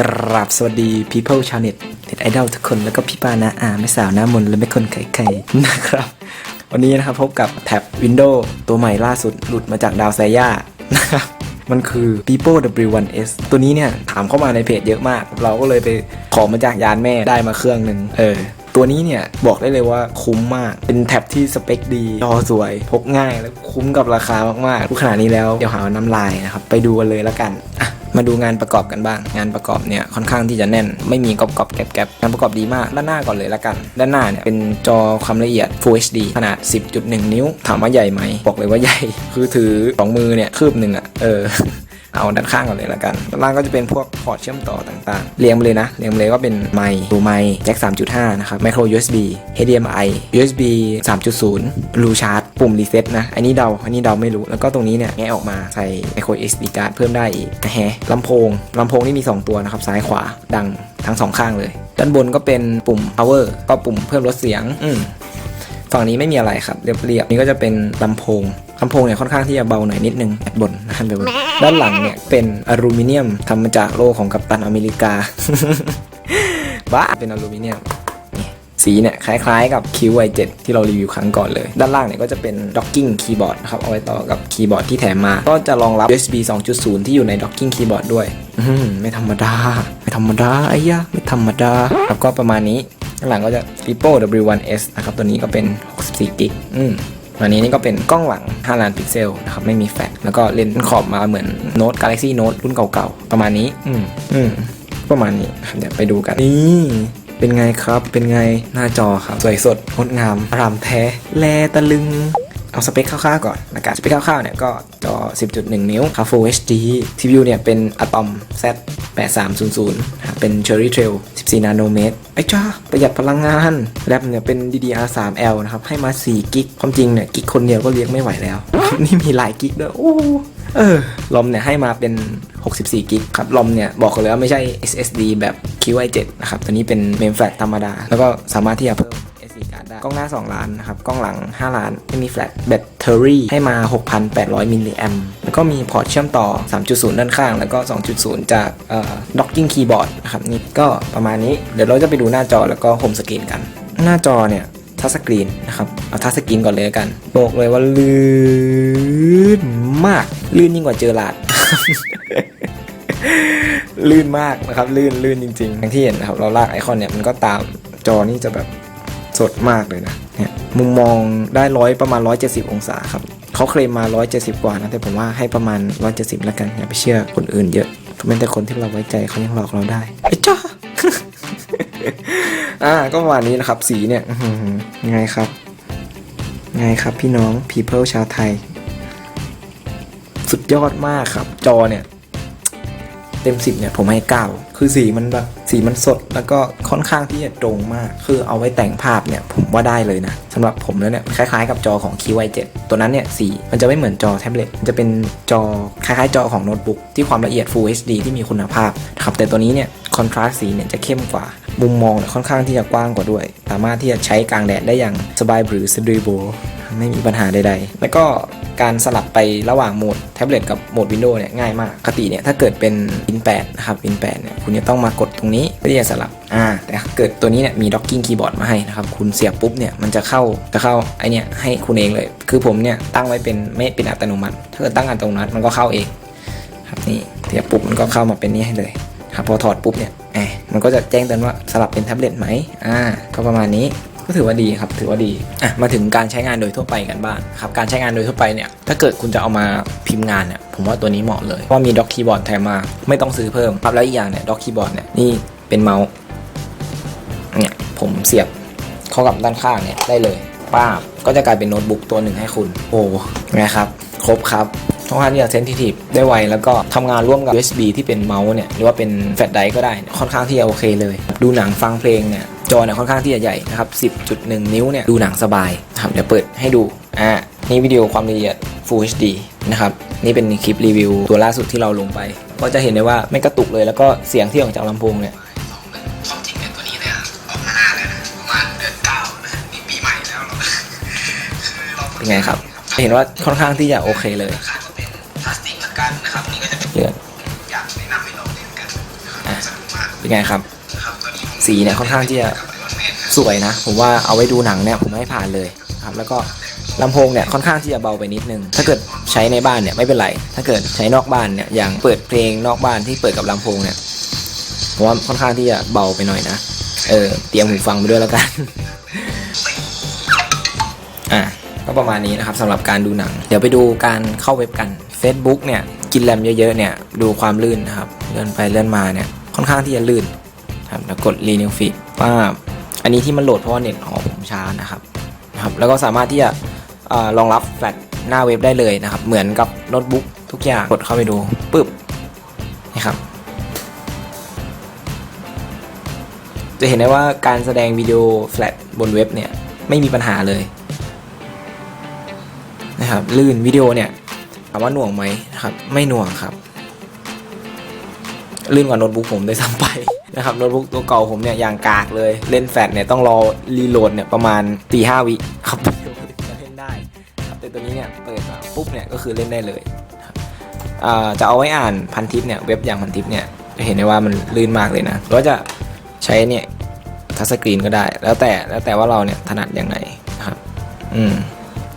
กราบสวัสดี people ชาวเน็ตเน็ตไอดอลทุกคนแล้วก็พี่ป้านะอาไม่สาวหน้ามนและไม่คนไข่ไข่นะครับ วันนี้นะครับพบกับแท็บ Windows ตัวใหม่ล่าสุดหลุดมาจากดาวไซย่านะครับมันคือ People W1S ตัวนี้เนี่ย ถามเข้ามาในเพจเยอะมาก เราก็เลยไปขอมาจากยานแม่ได้มาเครื่องหนึ่งเออ ตัวนี้เนี่ย บอกได้เลยว่าคุ้มมาก เป็นแท็บที่สเปคดี จอสวย พกง่าย และคุ้มกับราคามากๆพูดขนาดนี้แล้ว เดี๋ยวหาว่าน้ำลายนะครับ ไปดูกันเลยแล้วกันอะ มาดูงานประกอบกันบ้าง งานประกอบเนี่ยค่อนข้างที่จะแน่น ไม่มีกรอบๆแกบๆงานประกอบดีมากด้านหน้าก่อนเลยละกัน ด้านหน้าเนี่ยเป็นจอความละเอียด Full HD ขนาด 10.1 นิ้ว ถามว่าใหญ่ไหมบอกเลยว่าใหญ่ คือถือสองมือเนี่ยคืบหนึ่งอะเออ เอาด้านข้างก่อนเลยละกันด้านล่างก็จะเป็นพวกพอร์ตเชื่อมต่อต่างๆ เรียงไปเลยนะเรียงไปเลยก็เป็นไมค์ดูไมค์แจ็ค3.5 นะครับ micro USB HDMI USB 3.0 Blue Charge ปุ่มรีเซ็ตนะ อันนี้เดา อันนี้เดาไม่รู้ แล้วก็ตรงนี้เนี่ยแงะออกมาใส่ micro SD card เพิ่มได้อีกนะฮะลำโพงลำโพงนี่มี 2 ตัวนะครับ ซ้ายขวาดังทั้งสองข้างเลย ด้านบนก็เป็นปุ่ม power ก็ปุ่มเพิ่มลดเสียง อืม ฝั่งนี้ไม่มีอะไรครับเรียบๆนี่ก็จะเป็นลำโพงลำโพงเนี่ยค่อนข้างที่จะเบาหน่อยนิดนึงแอดบนนะครับเดี๋ยวด้านหลังเนี่ยเป็นอลูมิเนียมทำมาจากโลของกัปตันอเมริกาบ้าเป็นอลูมิเนียมนี่สีเนี่ยคล้ายๆกับ QY7 ที่เรารีวิวครั้งก่อนเลย ด้านล่างเนี่ยก็จะเป็น docking keyboard นะครับ เอาไว้ต่อกับคีย์บอร์ดที่แถมมา ก็จะรองรับ USB 2.0 ที่อยู่ใน docking keyboard ด้วย อืมไม่ธรรมดา ไม่ธรรมดาไอ้ยะไม่ธรรมดาแล้วก็ประมาณนี้ ข้างหลังก็จะ Vivo W1S นะครับตัวนี้ก็เป็น 64กิกอืมอันนี้นี่ก็เป็นกล้องหลัง 5 ล้านพิกเซลนะครับไม่มีแฟลชแล้วก็เลนส์ขอบมาเหมือน Note Galaxy Note รุ่นเก่าๆ ประมาณนี้ อืมอืมประมาณนี้เดี๋ยวไปดูกัน นี่เป็นไงครับ เป็นไงหน้าจอครับ สวยสดงดงามรามแท้ แลตะลึง เอาสเปคคร่าวๆก่อนนะครับสเปคคร่าวๆเนี่ยก็จอ 10.1 นิ้วครับ Full HD CPU เนี่ยเป็น Atom Z 8300นะครับเป็น Cherry Trail 14 นาโนเมตร ไอ้จ้าประหยัดพลังงาน แรมเนี่ยเป็น DDR3L นะครับ ให้มา 4 กิก ความจริงเนี่ย กิกคนเดียวก็เลี้ยงไม่ไหวแล้ว นี่มีหลายกิกด้วย โอ้เออลอมเนี่ยให้มาเป็น 64 กิกครับลอมเนี่ยบอกกันเลยว่าไม่ใช่ SSD แบบ QI7 นะครับ ตัวนี้เป็น Main Flash ธรรมดา แล้วก็สามารถที่จะเพิ่ม ได้ กล้องหน้า 2 ล้านนะครับ กล้องหลัง 5 ล้าน ไม่มีแฟลช แบตเตอรี่ให้มา 6,800 มิลลิแอมแล้วก็มีพอร์ตเชื่อมต่อ 3.0 ด้านข้าง แล้วก็ 2.0 จากเอ่อ docking keyboard นะครับ นี่ก็ประมาณนี้ เดี๋ยวเราจะไปดูหน้าจอแล้วก็โฮมสกรีนกัน หน้าจอเนี่ยทัชสกรีนนะครับ เอาทัชสกรีนก่อนเลยกัน บอกเลยว่าลื่นมาก ลื่นยิ่งกว่าเจอหลาดลื่นมากนะครับ ลื่นลื่นจริงๆอย่างที่เห็นนะครับ เราลากไอคอนเนี่ยมันก็ตามจอนี่จะแบบ สดมากเลยนะเนี่ยมุมมองได้ร้อยประมาณ 170 องศาครับเขาเคลมมา 170 กว่านะแต่ผมว่าให้ประมาณ 170 แล้วกันอย่าไปเชื่อคนอื่นเยอะเป็นแต่คนที่เราไว้ใจเขายังหลอกเราได้ไอ้จ้าอ่าก็ประมาณนี้นะครับสีเนี่ยยังไงครับไงครับพี่น้อง people ชาวไทย สุดยอดมากครับ จอเนี่ย เต็มสิบเนี่ยผมให้9 คือสีมันแบบสีมันสดแล้วก็ค่อนข้างที่จะตรงมาก คือเอาไว้แต่งภาพเนี่ยผมว่าได้เลยนะสำหรับผมแล้วเนี่ยคล้ายๆกับจอของ QI7 ตัวนั้นเนี่ยสีมันจะไม่เหมือนจอแท็บเล็ตมันจะเป็นจอคล้ายๆจอของโน้ตบุ๊กที่ความละเอียด Full HD ที่มีคุณภาพครับแต่ตัวนี้เนี่ยคอนทราสต์สีเนี่ยจะเข้มกว่ามุมมองเนี่ยค่อนข้างที่จะกว้างกว่าด้วย สามารถที่จะใช้กลางแดดได้อย่างสบายหรือสะดวกโบไม่มีปัญหาใดๆ แล้วก็ การสลับไประหว่างโหมดแท็บเล็ตกับโหมดวินโดว์เนี่ยง่ายมากปกติเนี่ยถ้าเกิดเป็น Win 8นะครับ Win 8เนี่ยคุณจะต้องมากดตรงนี้เพื่อที่จะสลับอ่าแต่เกิดตัวนี้เนี่ยมี docking keyboard มาให้นะครับคุณเสียบปุ๊บเนี่ยมันจะเข้าจะเข้าไอเนี่ยให้คุณเองเลย คือผมเนี่ยตั้งไว้เป็นไม่เป็นอัตโนมัติ ถ้าเกิดตั้งอัตโนมัติมันก็เข้าเองครับนี่เสียบปุ๊บมันก็เข้ามาเป็นนี่ให้เลยครับพอถอดปุ๊บเนี่ยแอบมันก็จะแจ้งเตือนว่าสลับเป็นแท็บเล็ตไหมอ่าก็ประมาณนี้ ก็ถือว่าดีครับถือว่าดีอะมาถึงการใช้งานโดยทั่วไปกันบ้างครับการใช้งานโดยทั่วไปเนี่ยถ้าเกิดคุณจะเอามาพิมพ์งานเนี่ยผมว่าตัวนี้เหมาะเลยเพราะมีด็อกคีย์บอร์ดแถมมาไม่ต้องซื้อเพิ่มครับแล้วอีกอย่างเนี่ยด็อกคีย์บอร์ดเนี่ยนี่เป็นเมาส์เนี่ยผมเสียบเข้ากับด้านข้างเนี่ยได้เลยป้าบก็จะกลายเป็นโน้ตบุ๊กตัวหนึ่งให้คุณ โอ้ไงครับครบครับค่อนข้างที่จะเซนซิทีฟได้ไว แล้วก็ทำงานร่วมกับ USB ที่เป็นเมาส์เนี่ย หรือว่าเป็นแฟลชไดร์ก็ได้ ค่อนข้างที่จะโอเคเลย ดูหนังฟังเพลงเนี่ย จอเนี่ยค่อนข้างที่จะใหญ่นะครับ 10.1 นิ้วเนี่ยดูหนังสบายครับเดี๋ยวเปิดให้ดูอ่านี่วิดีโอความละเอียด Full HD นะครับนี่เป็นคลิปรีวิวตัวล่าสุดที่เราลงไป ก็จะเห็นได้ว่าไม่กระตุกเลยแล้วก็เสียงที่ออกจากลำโพงเนี่ยความจริงเนี่ยตัวนี้เนี่ยออกมานานแล้วนะประมาณเดือนเก้านะนี่ปีใหม่แล้วเราคือเราเป็นไงครับ เห็นว่าค่อนข้างที่จะโอเคเลยคาดว่าเป็นพลาสติกเหมือนกันนะครับนี่ก็จะเป็นเลือดอยากแนะนำให้ลองเล่นกันนะครับอะสนุกเป็นไงครับครับตัวนี้ผม สีเนี่ยค่อนข้างที่จะสวยนะ ผมว่าเอาไว้ดูหนังเนี่ยผมให้ผ่านเลยครับแล้วก็ลำโพงเนี่ยค่อนข้างที่จะเบาไปนิดนึง ถ้าเกิดใช้ในบ้านเนี่ยไม่เป็นไร ถ้าเกิดใช้นอกบ้านเนี่ยอย่างเปิดเพลงนอกบ้านที่เปิดกับลำโพงเนี่ยผมว่าค่อนข้างที่จะเบาไปหน่อยนะเออเตรียมหูฟังไปด้วยแล้วกันอะก็ประมาณนี้นะครับสำหรับการดูหนัง เดี๋ยวไปดูการเข้าเว็บกัน Facebook เนี่ยกินแรมเยอะๆเนี่ยดูความลื่นนะครับเลื่อนไปเลื่อนมาเนี่ยค่อนข้างที่จะลื่น ครับแล้วกดรีนิวฟีดว่าอันนี้ที่มันโหลดเพราะว่าเน็ตของผมช้านะครับนะครับ แล้วก็สามารถที่จะเอ่อรองรับแฟลชหน้าเว็บได้เลยนะครับ เหมือนกับโน้ตบุ๊กทุกอย่างกดเข้าไปดูปึ๊บนี่ครับ จะเห็นได้ว่าการแสดงวิดีโอแฟลชบนเว็บเนี่ยไม่มีปัญหาเลยนะครับลื่นวิดีโอเนี่ยถามว่าหน่วงไหมนะครับ ไม่หน่วงครับ ลื่นกว่าโน้ตบุ๊กผมได้ซ้ำไป นะครับโน้ตบุ๊กตัวเก่าผมเนี่ยอย่างกากเลยเล่นแฟลชเนี่ยต้องรอรีโหลดเนี่ยประมาณตีห้าวิครับจะเล่นได้ครับแต่ตัวนี้เนี่ยเปิดมาปุ๊บเนี่ยก็คือเล่นได้เลยครับจะเอาไว้อ่านพันทิปเนี่ยเว็บอย่างพันทิปเนี่ยจะเห็นได้ว่ามันลื่นมากเลยนะหรือว่าจะใช้เนี่ยทัชสกรีนก็ได้ แล้วแต่แล้วแต่ว่าเราเนี่ยถนัดอย่างไรนะครับอืม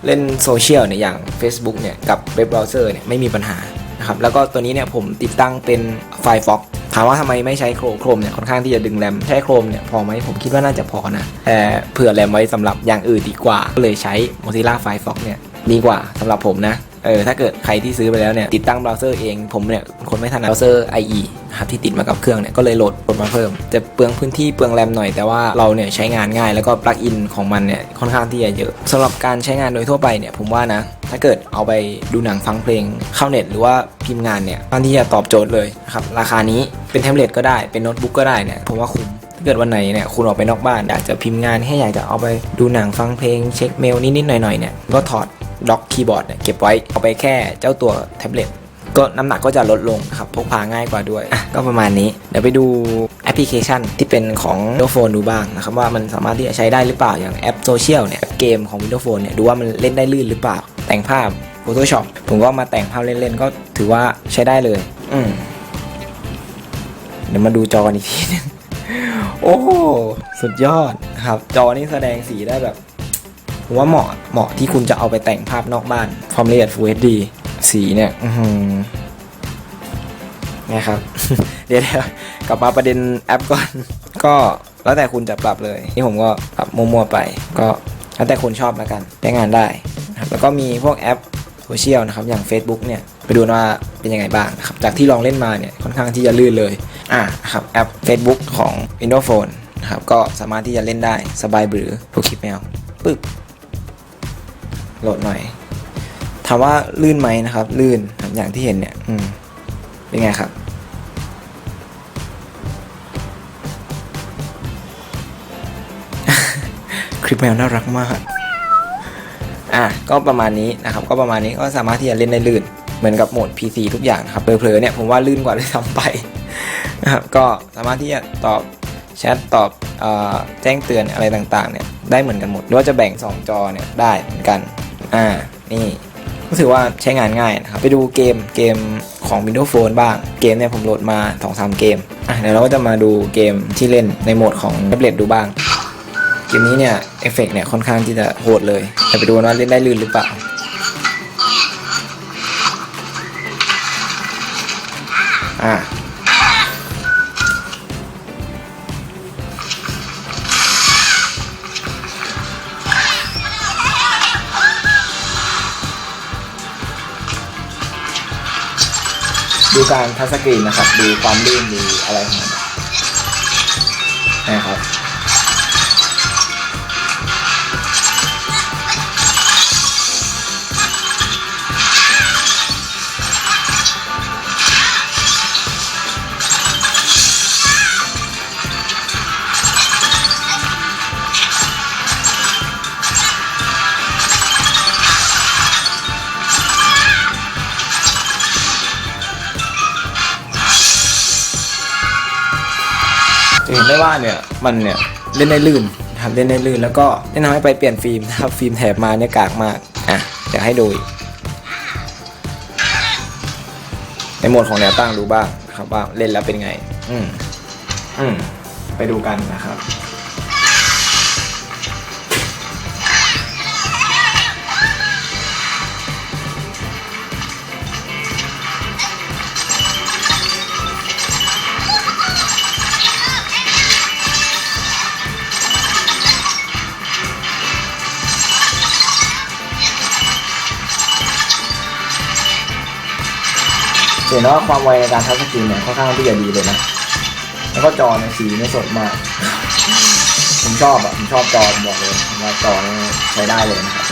เล่นโซเชียลเนี่ยอย่าง Facebook เนี่ยกับเว็บเบราว์เซอร์เนี่ยไม่มีปัญหานะครับแล้วก็ตัวนี้เนี่ยผมติดตั้งเป็น Firefox ถามว่าทำไมไม่ใช้โครโครมเนี่ยค่อนข้างที่จะดึงแรมใช้โครมเนี่ยพอไหมผมคิดว่าน่าจะพอนะแต่เผื่อแรมไว้สำหรับอย่างอื่นดีกว่า ก็เลยใช้ Mozilla Firefox เนี่ยดีกว่าสำหรับผมนะ เออถ้าเกิดใครที่ซื้อไปแล้วเนี่ยติดตั้งเบราว์เซอร์เองผมเนี่ยคนไม่ถนัดเบราว์เซอร์ IE ครับที่ติดมากับเครื่องเนี่ยก็เลยโหลดโหลดมาเพิ่ม จะเปลืองพื้นที่เปลืองแรมหน่อยแต่ว่าเราเนี่ยใช้งานง่ายแล้วก็ปลั๊กอินของมันเนี่ยค่อนข้างที่จะเยอะสำหรับการใช้งานโดยทั่วไปเนี่ยผมว่านะ ถ้าเกิดเอาไปดูหนังฟังเพลงเข้าเน็ต หรือว่าพิมพ์งานเนี่ยค่อนข้างที่จะตอบโจทย์เลยนะครับราคานี้เป็นแท็บเล็ตก็ได้เป็นโน้ตบุ๊กก็ได้เนี่ยผมว่าคุ้มถ้าเกิดวันไหนเนี่ยคุณออกไปนอกบ้านอยากจะพิมพ์งานแค่อยากจะเอาไปดูหนังฟังเพลงเช็คเมลนิดๆหน่อยๆเนี่ยก็ถอด ด็อกคีย์บอร์ดเนี่ยเก็บไว้เอาไปแค่เจ้าตัวแท็บเล็ตก็น้ำหนักก็จะลดลงนะครับพกพาง่ายกว่าด้วยอะก็ประมาณนี้ เดี๋ยวไปดูแอปพลิเคชันที่เป็นของ Windows Phone ดูบ้างนะครับ ว่ามันสามารถที่จะใช้ได้หรือเปล่าอย่างแอปโซเชียลเนี่ยแอปเกมของ Windows Phone เนี่ยดูว่ามันเล่นได้ลื่นหรือเปล่า แต่งภาพ Photoshop ผมก็มาแต่งภาพเล่นๆ ก็ถือว่าใช้ได้เลย อืมเดี๋ยวมาดูจอกันอีกทีนึงโอ้โหสุดยอดนะครับ จอนี้แสดงสีได้แบบ ผมว่าเหมาะเหมาะที่คุณจะเอาไปแต่งภาพนอกบ้านความละเอียด Full HD สีเนี่ยอือหือนะครับ เดี๋ยวกลับมาประเด็นแอปก่อน ก็แล้วแต่คุณจะปรับเลย นี่ผมก็ปรับมั่วๆไป ก็แล้วแต่คนชอบแล้วกันใช้งานได้นะครับแล้วก็มีพวกแอปโซเชียลนะครับ อย่าง Facebook เนี่ย ไปดูว่าเป็นยังไงบ้างนะครับ จากที่ลองเล่นมาเนี่ย ค่อนข้างที่จะลื่นเลย อ่าครับ แอป Facebook ของ Windows Phone นะครับ ก็สามารถที่จะเล่นได้สบายบรือทุกคลิปแมวปึ๊บ โหลดหน่อย ถามว่าลื่นไหมนะครับ ลื่นอย่างที่เห็นเนี่ย อืม เป็นไงครับ คลิปแมวน่ารักมาก อะ ก็ประมาณนี้นะครับ ก็ประมาณนี้ก็สามารถที่จะเล่นได้ลื่น เหมือนกับโหมด PC ทุกอย่างครับเผลอๆเนี่ยผมว่าลื่นกว่าด้วยซ้ำไปนะครับ ก็สามารถที่จะตอบแชทตอบอแจ้งเตือนอะไรต่างๆเนี่ยได้เหมือนกันหมดหรือว่าจะแบ่ง 2 จอเนี่ยได้เหมือนกัน อ่า นี่ก็ถือว่าใช้งานง่ายนะครับ ไปดูเกมเกมของ Windows Phone บ้าง เกมเนี่ยผมโหลดมา 2-3 เกม อะเดี๋ยวเราก็จะมาดูเกมที่เล่นในโหมดของแท็บเล็ตดูบ้าง เกมนี้เนี่ยเอฟเฟกต์เนี่ยค่อนข้างที่จะโหดเลยแต่ไปดูว่าเล่นได้ลื่นหรือเปล่าอ่า ดูการทัชสกรีนนะครับ ดูความลื่นดูอะไรของมันนะครับ เห็นได้ว่าเนี่ยมันเนี่ยเล่นได้ลื่นนะครับเล่นได้ลื่นแล้วก็แนะนำให้ไปเปลี่ยนฟิล์มนะครับฟิล์มแถบมาเนี่ยกากมากอะเดี๋ยวให้ดูในโหมดของแนวตั้งดูบ้างนะครับว่าเล่นแล้วเป็นไง อืมอืมไปดูกันนะครับ เห็นว่าความไวในการทัชสกรีนเนี่ยค่อนข้างที่จะดีเลยนะ แล้วก็จอในยสีเนี่ยสดมาก ผมชอบอะผมชอบจอผมบอกเลยว่าจอเนี่ยใช้ได้เลยนะครับ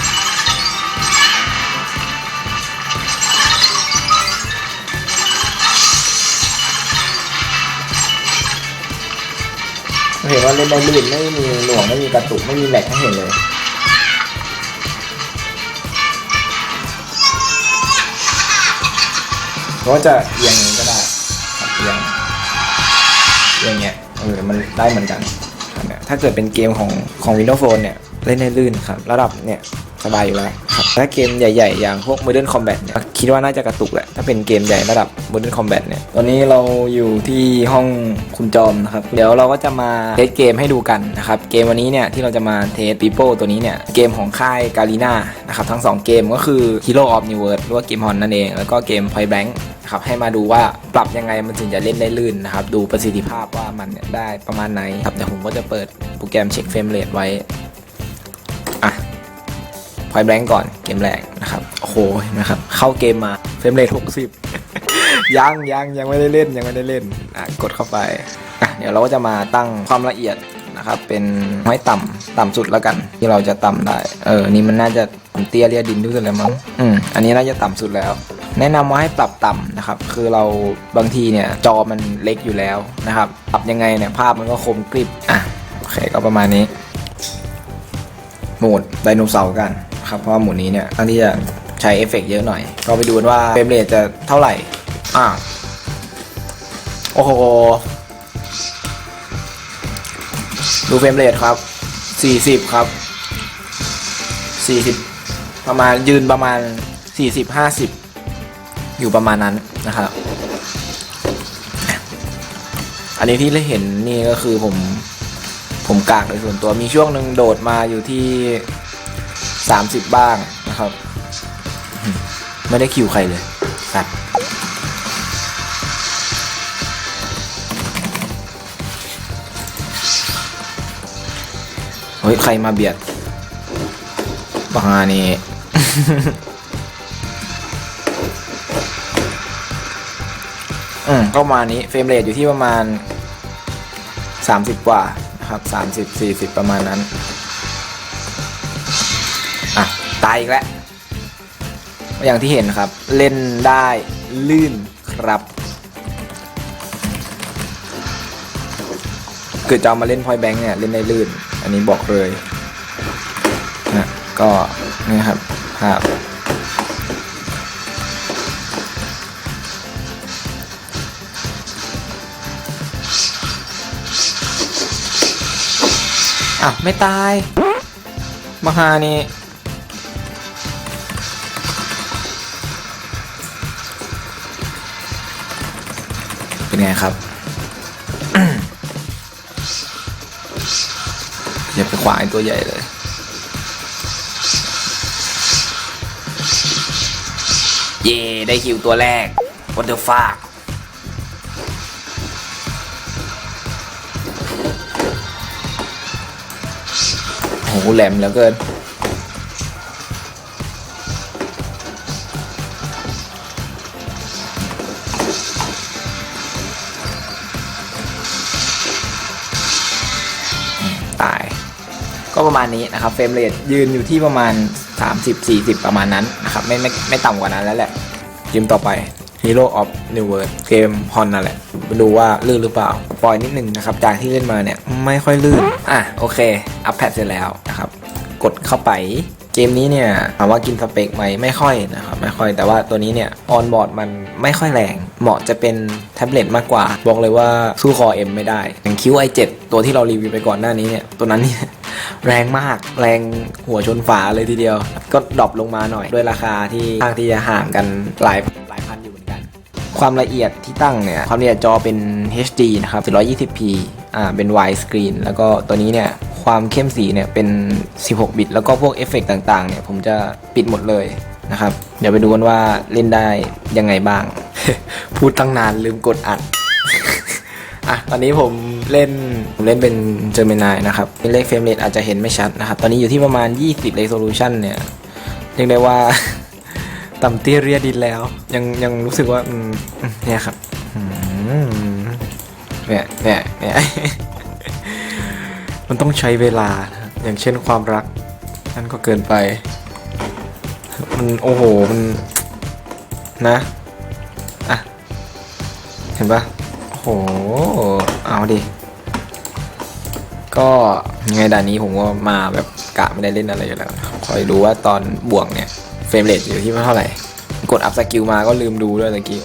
เห็นว่าเล่นได้ลื่นไม่มีหน่วงไม่มีกระตุกไม่มีแหลกให้เห็นเลย เพราะจะเอียงอย่างนี้ก็ได้ครับเอียงเอียงเงี้ยเออมันได้เหมือนกันถ้าเกิดเป็นเกมของของ Windows Phone เนี่ย เล่นได้ลื่นครับ ระดับเนี่ย สบายอยู่แล้ว ถ้าเกมใหญ่ๆ อย่างพวก Modern Combat เนี่ยคิดว่าน่าจะกระตุกแหละ ถ้าเป็นเกมใหญ่ระดับ Modern Combat เนี่ยตอนนี้เราอยู่ที่ห้องคุณจอมนะครับ เดี๋ยวเราก็จะมาเทสเกมให้ดูกันนะครับ เกมวันนี้เนี่ยที่เราจะมาเทส People ตัวนี้เนี่ย เกมของค่ายกาลีนานะครับทั้งสองเกมก็คือ Hero of New World หรือว่าเกมฮอนนั่นเอง แล้วก็เกม Point Blank ครับให้มาดูว่าปรับยังไงมันถึงจะเล่นได้ลื่นนะครับ ดูประสิทธิภาพว่ามันได้ประมาณไหนครับเดี๋ยวผมก็จะเปิดโปรแกรมเช็คเฟรมเรทไว้ อะ อยแบงก์ก่อนเกมแรกนะครับโอ้โหเห็นไหมครับเข้าเกมมาเฟรมเรท60ยังยังยังไม่ได้เล่นยังไม่ได้เล่นอะกดเข้าไปอะเดี๋ยวเราก็จะมาตั้งความละเอียดนะครับเป็นไม้ต่ำต่ำสุดแล้วกัน ที่เราจะต่ำได้เออนี่มันน่าจะเตี้ยเรียดินด้วยเลยมั้งอืมอันนี้น่าจะต่ำสุดแล้ว แนะนำว่าให้ปรับต่ำนะครับคือเราบางทีเนี่ยจอมันเล็กอยู่แล้วนะครับปรับยังไงเนี่ยภาพมันก็คมกริบอะโอเคก็ประมาณนี้โหมดไดโนเสาร์กัน ครับ เพราะหมดนี้เนี่ยค่อนข้างที่จะใช้เอฟเฟกต์เยอะหน่อย ก็ไปดูกันว่าเฟรมเรทจะเท่าไหร่ อ่าโอ้โห ดูเฟรมเรทครับ 40 ครับ 40 ประมาณยืนประมาณ 40 50 อยู่ประมาณนั้นนะครับอันนี้ที่ได้เห็นนี่ก็คือผมผมกากโดยส่วนตัวมีช่วงหนึ่งโดดมาอยู่ที่ 30 บ้างนะครับ ไม่ได้คิวใครเลยสัตว์เฮ้ย ใครมาเบียดบังานี่อืมก็มานี้ เฟรมเรทอยู่ที่ประมาณ 30 กว่านะครับ 30 40 ประมาณนั้น อะ ตายอีกแล้ว อย่างที่เห็นครับ เล่นได้ลื่นครับ เกิดจะเอามาเล่นพอยแบงค์เนี่ย เล่นได้ลื่น อันนี้บอกเลยนะก็นี่ครับภาพอะ ไม่ตาย มาหานี่ ไงครับอย่าไปขวางไอตัวใหญ่เลยเย่ได้คิวตัวแรก What the fuck โหแหลมเหลือเกิน ประมาณนี้นะครับเฟรมเรทยืนอยู่ที่ประมาณ 30-40 ประมาณนั้นนะครับไม่ไม่ไม่ต่ำกว่านั้นแล้วแหละเกมต่อไป Hero of New World เกมฮอนนั่นแหละมาดูว่าลื่นหรือเปล่า ปล่อยนิดนึงนะครับจากที่เล่นมาเนี่ยไม่ค่อยลื่น อะโอเค อัพแพดเสร็จแล้วนะครับ กดเข้าไปเกมนี้เนี่ยถามว่ากินสเปคไหมไม่ค่อยนะครับไม่ค่อยแต่ว่าตัวนี้เนี่ยออนบอร์ดมันไม่ค่อยแรง เหมาะจะเป็นแท็บเล็ตมากกว่า บอกเลยว่าสู้คอ M ไม่ได้อย่าง QI7 ตัวที่เรารีวิวไปก่อนหน้านี้เนี่ยตัวนั้นเนี่ย แรงมากแรงหัวชนฝาเลยทีเดียว ก็ดรอปลงมาหน่อยด้วยราคาที่ค่อนข้างที่จะห่างกันหลายหลายพันอยู่เหมือนกัน ความละเอียดที่ตั้งเนี่ย ความละเอียดจอเป็น HD นะครับ 420p อ่าเป็น wide screen แล้วก็ตัวนี้เนี่ยความเข้มสีเนี่ยเป็น 16 บิต แล้วก็พวกเอฟเฟกต์ต่างๆเนี่ยผมจะปิดหมดเลยนะครับ เดี๋ยวไปดูกันว่าเล่นได้ยังไงบ้าง พูดตั้งนานลืมกดอัด อะตอนนี้ผม เล่นผมเล่นเป็น Gemini นะครับเลขเฟรมเรทอาจจะเห็นไม่ชัดนะครับ ตอนนี้อยู่ที่ประมาณ 20 resolution เนี่ยเรียกได้ว่า ต่ำเตี้ยเรียดินแล้ว ยังยังรู้สึกว่าเนี่ยครับเนี่ยเนี่ยเนี่ยมันต้องใช้เวลา อย่างเช่นความรัก นั่นก็เกินไป มันโอ้โห มันนะอะเห็นปะโอ้โห เอาดิ ก็ยังไงด่านนี้ผมก็มาแบบกะไม่ได้เล่นอะไรอยู่แล้วครับคอยดูว่าตอนบวกเนี่ยเฟรมเรทอยู่ที่เท่าไหร่ กดอัพสกิลมาก็ลืมดูด้วยตะกี้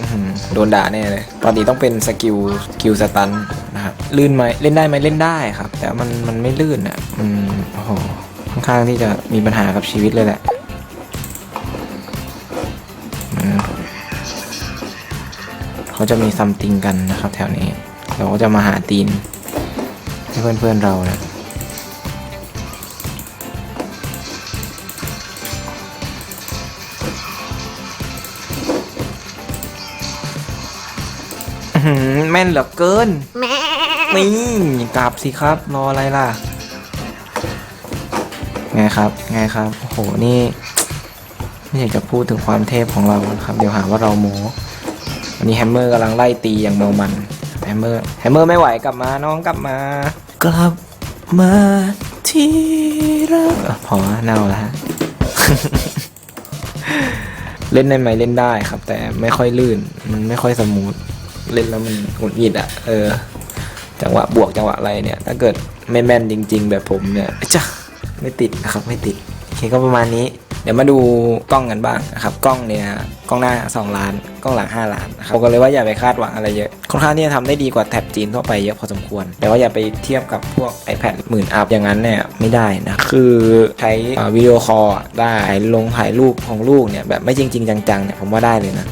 โดนด่าแน่เลยปกติต้องเป็นสกิลสกิลสตันนะครับลื่นไหมเล่นได้ไหมเล่นได้ครับ แต่มันมันไม่ลื่นอะมันโอ้โหค่อนข้างที่จะมีปัญหากับชีวิตเลยแหละเขาจะมีซัมติงกันนะครับ แถวนี้เราก็จะมาหาตีน ให้เพื่อนๆเราเนี่ยอื้อหือแม่นเหลือเกินนี่กลับสิครับ รออะไรล่ะ ไงครับ ไงครับ โอ้โห นี่ ไม่อยากจะพูดถึงความเทพของเรานะครับ เดี๋ยวหาว่าเราโมวันนี้แฮมเมอร์กำลังไล่ตีอย่างเมามัน แฮมเมอร์แฮมเมอร์ไม่ไหวกลับมาน้องกลับมา กลับมาที่รักอะพอเน่าแล้วฮะเล่นได้ไหมเล่นได้ครับ แต่ไม่ค่อยลื่น มันไม่ค่อยสมูทเล่นแล้วมันหงุดหงิดอะเออจังหวะบวกจังหวะอะไรเนี่ย ถ้าเกิดไม่แม่นจริง ๆ แบบผมเนี่ยจะไม่ติดนะครับไม่ติดโอ เคก็ประมาณนี้ เดี๋ยวมาดูกล้องกันบ้างนะครับ กล้องเนี่ยกล้องหน้า 2 ล้าน กล้องหลัง 5 ล้านนะครับบอกเลยว่าอย่าไปคาดหวังอะไรเยอะ ค่อนข้างที่จะทำได้ดีกว่าแท็บจีนทั่วไปเยอะพอสมควร แต่ว่าอย่าไปเทียบกับพวก iPad หมื่นอัพอย่างนั้นเนี่ยไม่ได้นะ คือใช้วิดีโอคอลได้ลงถ่ายรูปของลูกเนี่ยแบบไม่จริง ๆ จังๆเนี่ยผมว่าได้เลยนะ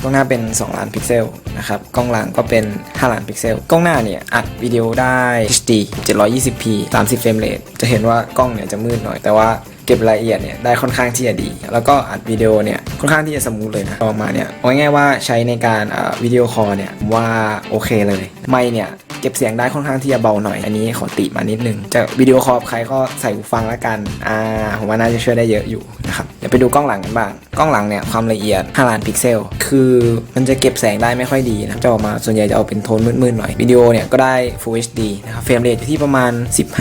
กล้องหน้าเป็น 2 ล้านพิกเซลนะครับ กล้องหลังก็เป็น 5 ล้านพิกเซล กล้องหน้าเนี่ยอัดวิดีโอได้ HD 720p 30เฟรมเรทจะเห็นว่ากล้องเนี่ยจะมืดหน่อย แต่ว่า เก็บรายละเอียดเนี่ยได้ค่อนข้างที่จะดี แล้วก็อัดวิดีโอเนี่ยค่อนข้างที่จะสมูทเลยนะออกมาเนี่ยเอาง่ายๆว่าใช้ในการวิดีโอคอลเนี่ยว่าโอเคเลย ไม่เนี่ย เก็บเสียงได้ค่อนข้างที่จะเบาหน่อย อันนี้ขอติมานิดนึง จะวิดีโอคอลใครก็ใส่หูฟังแล้วกัน อ่าผมว่าน่าจะช่วยได้เยอะอยู่นะครับ เดี๋ยวไปดูกล้องหลังกันบ้าง กล้องหลังเนี่ยความละเอียด5ล้านพิกเซล คือมันจะเก็บแสงได้ไม่ค่อยดีนะ จะออกมาส่วนใหญ่จะเอาเป็นโทนมืดๆหน่อย วิดีโอเนี่ยก็ได้ Full HD นะครับเฟรมเรทอยู่ที่ประมาณ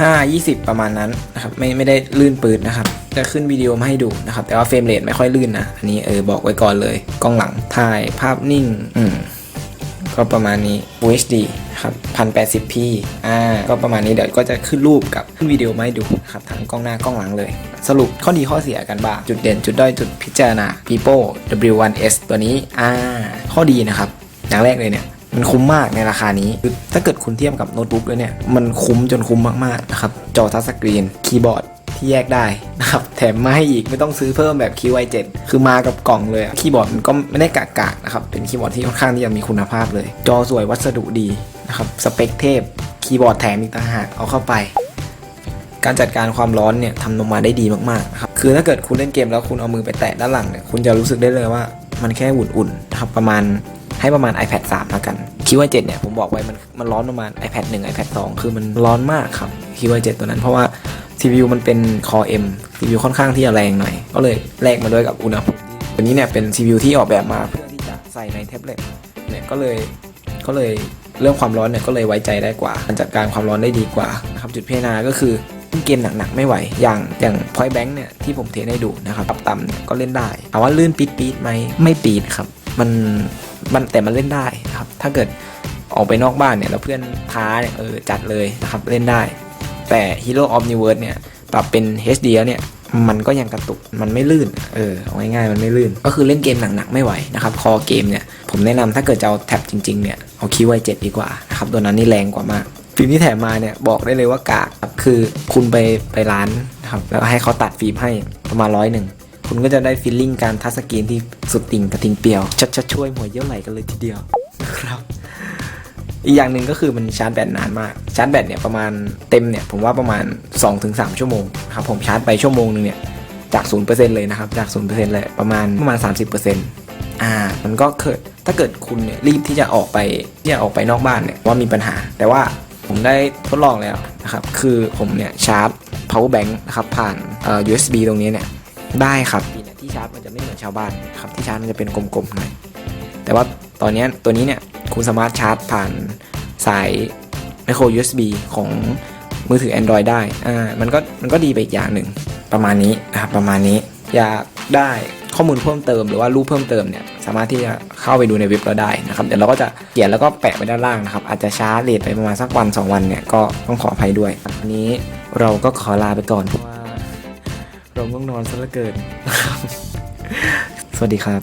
15-20 ประมาณนั้นนะครับไม่ไม่ได้ลื่นปืดนะครับจะขึ้นวิดีโอมาให้ดูนะครับแต่ว่าเฟรมเรทไม่ค่อยลื่นนะอันนี้เออบอกไว้ก่อนเลย กล้องหลังถ่ายภาพนิ่ง อืม ก็ประมาณนี้ Full HD ครับ 1080p อ่าก็ประมาณนี้เดี๋ยวก็จะขึ้นรูปกับขึ้นวิดีโอมาให้ดูครับทั้งกล้องหน้ากล้องหลังเลย สรุปข้อดีข้อเสียกันบ้าง จุดเด่นจุดด้อยจุดพิจารณา Vivo W1s ตัวนี้อ่าข้อดีนะครับ อย่างแรกเลยเนี่ยมันคุ้มมากในราคานี้คือถ้าเกิดคุณเทียบกับโน้ตบุ๊กเลยเนี่ย มันคุ้มจนคุ้มมากๆนะครับ จอทัชสกรีน คีย์บอร์ด ที่แยกได้นะครับแถมมาให้อีกไม่ต้องซื้อเพิ่มแบบ QI7 คือมากับกล่องเลยคีย์บอร์ดมันก็ไม่ได้กากๆนะครับเป็นคีย์บอร์ดที่ค่อนข้างที่จะมีคุณภาพเลย จอสวยวัสดุดีนะครับสเปคเทพคีย์บอร์ดแถมอีกต่างหากเอาเข้าไป การจัดการความร้อนเนี่ยทำลงมาได้ดีมากๆนะครับคือถ้าเกิดคุณเล่นเกมแล้วคุณเอามือไปแตะด้านหลังเนี่ยคุณจะรู้สึกได้เลยว่ามันแค่อุ่นๆนะครับประมาณให้ประมาณ iPad 3และกันคิดว่า7เนี่ยผมบอกไว้มันมันร้อนประมาณ iPad 1 iPad 2 คือมันร้อนมากครับคิดว่า7ตัวนั้นเพราะว่า CPU มันเป็น Core M CPU ค่อนข้างที่จะแรงหน่อย ก็เลยแลกมาด้วยกับอุณหภูมิตัวนี้เนี่ยเป็น CPU ที่ออกแบบมาเพื่อที่จะใส่ในแท็บเล็ตเนี่ยก็เลยก็เลยเรื่องความร้อนเนี่ยก็เลยไว้ใจได้กว่าการจัดการความร้อนได้ดีกว่านะครับจุดพิจารณาก็คือเล่นเกมหนักๆไม่ไหว อย่างอย่าง Point Bank เนี่ยที่ผมเทสให้ดูนะครับปรับต่ำเนี่ยก็เล่นได้ถามว่าลื่นปีดปีดไหมไม่ปีดครับมันมันแต่มันเล่นได้นะครับถ้าเกิดออกไปนอกบ้านเนี่ยแล้วเพื่อนท้าเนี่ยเออจัดเลยนะครับเล่นได้ แต่ Hero of New World เนี่ยปรับเป็น HD แล้วเนี่ยมันก็ยังกระตุก มันไม่ลื่น เออเอาง่ายๆ มันไม่ลื่น ก็คือเล่นเกมหนักๆ ไม่ไหวนะครับ คอเกมเนี่ย ผมแนะนำถ้าเกิดจะเอาแท็บจริงๆ เนี่ย เอาคีย์ไว7ดีกว่านะครับ ตัวนั้นนี่แรงกว่ามาก ฟิล์มที่แถมมาเนี่ย บอกได้เลยว่ากากค,คือคุณไปไปร้านนะครับ แล้วให้เขาตัดฟิล์มให้ประมาณร้อยหนึ่ง คุณก็จะได้ฟีลลิ่งการทัชสกรีนที่สุดติ่งกระทิงเปียวชัดชัดช่วยหัวเยี่ยวไหลกันเลยทีเดียวนะครับ อีกอย่างหนึ่งก็คือมันชาร์จแบตนานมาก ชาร์จแบตเนี่ยประมาณเต็มเนี่ยผมว่าประมาณ 2-3 ชั่วโมงครับผมชาร์จไปชั่วโมงหนึงเนี่ยจาก 0%เลยนะครับ จาก 0%เลยประมาณประมาณ 30%อ่า มันก็เกิดถ้าเกิดคุณเนี่ยรีบที่จะออกไปที่จะออกไปนอกบ้านเนี่ยว่ามีปัญหา แต่ว่าผมได้ทดลองแล้วนะครับ คือผมเนี่ยชาร์จ power bank นะครับผ่านเอ่อ USB ตรงนี้เนี่ยได้ครับที่ชาร์จมันจะไม่เหมือนชาวบ้านครับที่ชาร์จมันจะเป็นกลมๆหน่อยแต่ว่าตอนนี้ตัวนี้เนี่ย คุณสามารถชาร์จผ่านสาย micro USB ของมือถือ Android ได้ อ่า มันก็ มันก็ดีไปอีกอย่างหนึ่ง ประมาณนี้นะครับ ประมาณนี้ อยากได้ข้อมูลเพิ่มเติมหรือว่ารูปเพิ่มเติมเนี่ย สามารถที่จะเข้าไปดูในเว็บเราได้นะครับ เดี๋ยวเราก็จะเขียนแล้วก็แปะไว้ด้านล่างนะครับ อาจจะช้าเลทไปประมาณสักวัน 2 วันเนี่ย ก็ต้องขออภัยด้วย วันนี้เราก็ขอลาไปก่อนเพราะว่าเราง่วงนอนซะเหลือเกิน สวัสดีครับ